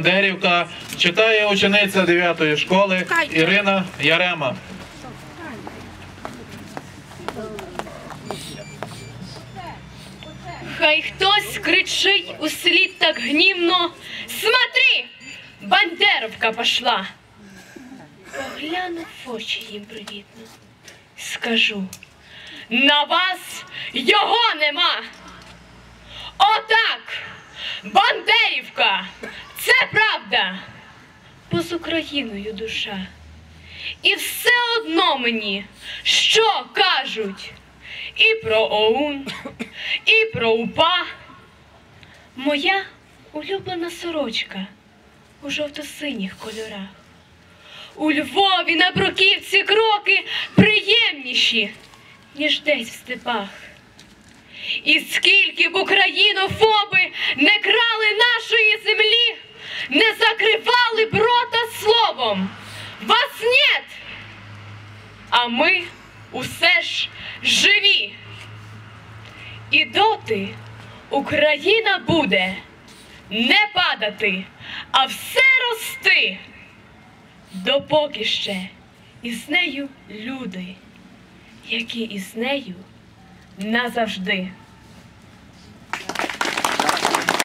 Бандерівка читає учениця 9 школи Ірина Ярема. Хай хтось кричить услід так гнівно. Смотри, Бандеровка пошла. Погляну в очі їм привітно. Скажу, на вас його нема. Отак, правда. Бо з Україною душа. І все одно мені, що кажуть і про ОУН, і про УПА. Моя улюблена сорочка у жовто-синіх кольорах. У Львові на бруківці кроки приємніші, ніж десь в степах. І скільки б українофоби не землі, б рота словом. Вас нет! А ми усе ж живі. І доти Україна буде не падати, а все рости, допоки ще із нею люди, які із нею назавжди.